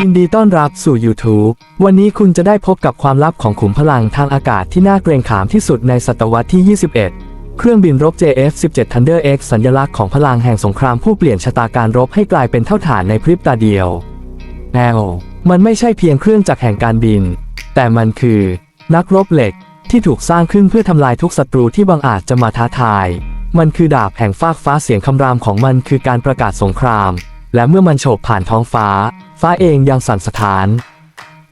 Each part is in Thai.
ยินดีต้อนรับสู่ YouTube วันนี้คุณจะได้พบกับความลับของขุมพลังทางอากาศที่น่าเกรงขามที่สุดในศตวรรษที่ 21 เครื่องบินรบ JF-17 Thunder X สัญลักษณ์ของพลังแห่งสงครามผู้เปลี่ยนชะตาการรบให้กลายเป็นเท่าฐานในพริบตาเดียวแนวมันไม่ใช่เพียงเครื่องจักรแห่งการบิน แต่มันคือ นักรบเหล็กที่ถูกสร้างขึ้นเพื่อทำลายทุกศัตรูที่บังอาจจะมาท้าทาย มันคือดาบแห่งฟากฟ้าเสียงคำรามของมันคือการประกาศสงคราม และเมื่อมันโฉบผ่านท้องฟ้า ฟ้าเองยังสั่นสะท้าน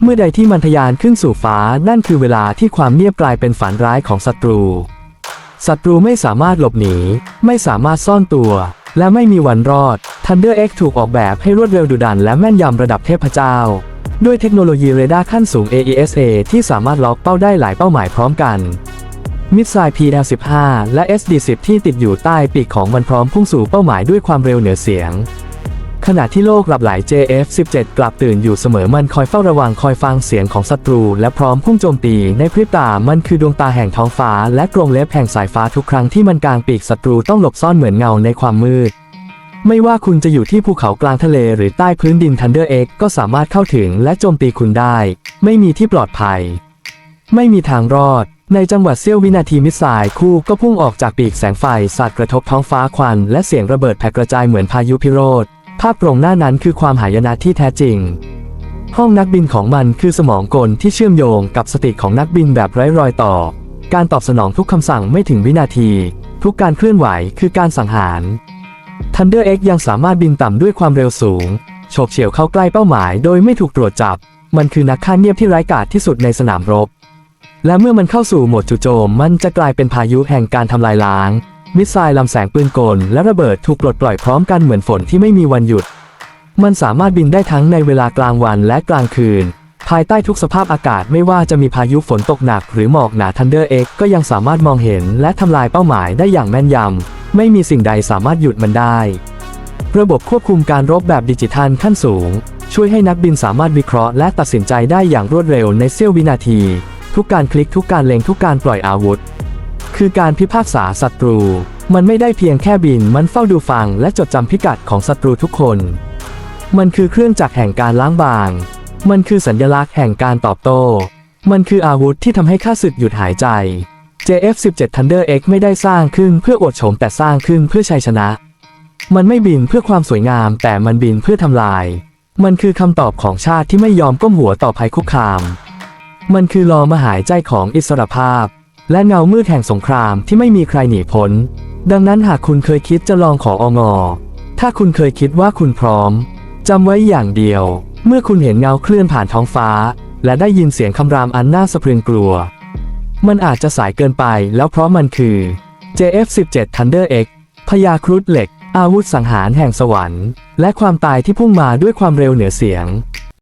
เมื่อใดที่มันทะยานขึ้นสู่ฟ้านั่นคือเวลาที่ความเงียบกลายเป็นฝันร้ายของศัตรู ศัตรูไม่สามารถหลบหนี ไม่สามารถซ่อนตัว และไม่มีวันรอด Thunder X ถูกออกแบบให้รวดเร็วดุดันและแม่นยำระดับเทพเจ้า ด้วยเทคโนโลยีเรดาร์ขั้นสูง AESA ที่สามารถล็อกเป้าได้หลายเป้าหมายพร้อมกันมิสไซล์ PL-15 และ SD-10 ที่ติดอยู่ใต้ปีกของมันพร้อมพุ่งสู่เป้าหมายด้วยความเร็วเหนือเสียง ขณะที่โลกหลับไหล JF-17 กลับตื่นอยู่เสมอมันคอยเฝ้าระวังคอยฟังเสียงของศัตรู และพร้อมพุ่งโจมตีในพริบตามันคือดวงตาแห่งท้องฟ้า และกรงเล็บแห่งสายฟ้าทุกครั้งที่มันกางปีกศัตรูต้องหลบซ่อนเหมือนเงาในความมืด ไม่ว่าคุณจะอยู่ที่ภูเขากลางทะเลหรือใต้พื้นดิน Thunder X ก็สามารถเข้าถึงและโจมตีคุณได้ ไม่มีที่ปลอดภัย ไม่มีทางรอดในจังหวัดเสี้ยววินาทีมิสไซล์คู่ก็พุ่งออกจากปีกแสงไฟสาดกระทบท้องฟ้าควัน และเสียงระเบิดแผ่กระจายเหมือนพายุพิโรธ ภาพตรงหน้านั้นคือความหายนะที่แท้จริง ห้องนักบินของมันคือสมองกลที่เชื่อมโยงกับสติของนักบินแบบไร้รอยต่อ การตอบสนองทุกคำสั่งไม่ถึงวินาที ทุกการเคลื่อนไหวคือการสังหาร Thunder X ยังสามารถบินต่ำด้วยความเร็วสูงโฉบเฉี่ยวเข้าใกล้เป้าหมายโดยไม่ถูกตรวจจับ มันคือนักฆ่าเงียบที่ร้ายกาจที่สุดในสนามรบ และเมื่อมันเข้าสู่โหมดจู่โจม มันจะกลายเป็นพายุแห่งการทำลายล้าง มิสไซล์ลำแสงปืนกล และระเบิดถูกปลดปล่อยพร้อมกันเหมือนฝนที่ไม่มีวันหยุด มันสามารถบินได้ทั้งในเวลากลางวันและกลางคืน ภายใต้ทุกสภาพอากาศไม่ว่าจะมีพายุฝนตกหนัก หรือหมอกหนา Thunder X ก็ยังสามารถมองเห็นและทำลายเป้าหมายได้อย่างแม่นยำ ไม่มีสิ่งใดสามารถหยุดมันได้ ระบบควบคุมการรบแบบดิจิทัลขั้นสูง ช่วยให้นักบินสามารถวิเคราะห์และตัดสินใจได้อย่างรวดเร็วในเสี้ยววินาที ทุกการคลิกทุกการเล็งทุกการปล่อยอาวุธ คือการพิพากษาศัตรู มันไม่ได้เพียงแค่บิน มันเฝ้าดูฟังและจดจำพิกัดของศัตรูทุกคน มันคือเครื่องจักรแห่งการล้างบาง มันคือสัญลักษณ์แห่งการตอบโต้ มันคืออาวุธที่ทำให้ข้าศึกหยุดหายใจ JF-17 Thunder X ไม่ได้สร้างขึ้นเพื่ออวดโฉมแต่สร้างขึ้นเพื่อชัยชนะ มันไม่บินเพื่อความสวยงาม แต่มันบินเพื่อทำลาย มันคือคำตอบของชาติที่ไม่ยอมก้มหัวต่อภัยคุกคาม มันคือลอมหายใจของอิสรภาพ และเงามืดแห่งสงครามที่ไม่มีใครหนีพ้น ดังนั้นหากคุณเคยคิดจะลองขอองอ ถ้าคุณเคยคิดว่าคุณพร้อมจำไว้อย่างเดียว เมื่อคุณเห็นเงาเคลื่อนผ่านท้องฟ้า และได้ยินเสียงคำรามอันน่าสะพรึงกลัว มันอาจจะสายเกินไปแล้วเพราะมันคือ JF-17 Thunder X พยาครุฑเหล็ก อาวุธสังหารแห่งสวรรค์ และความตายที่พุ่งมาด้วยความเร็วเหนือเสียง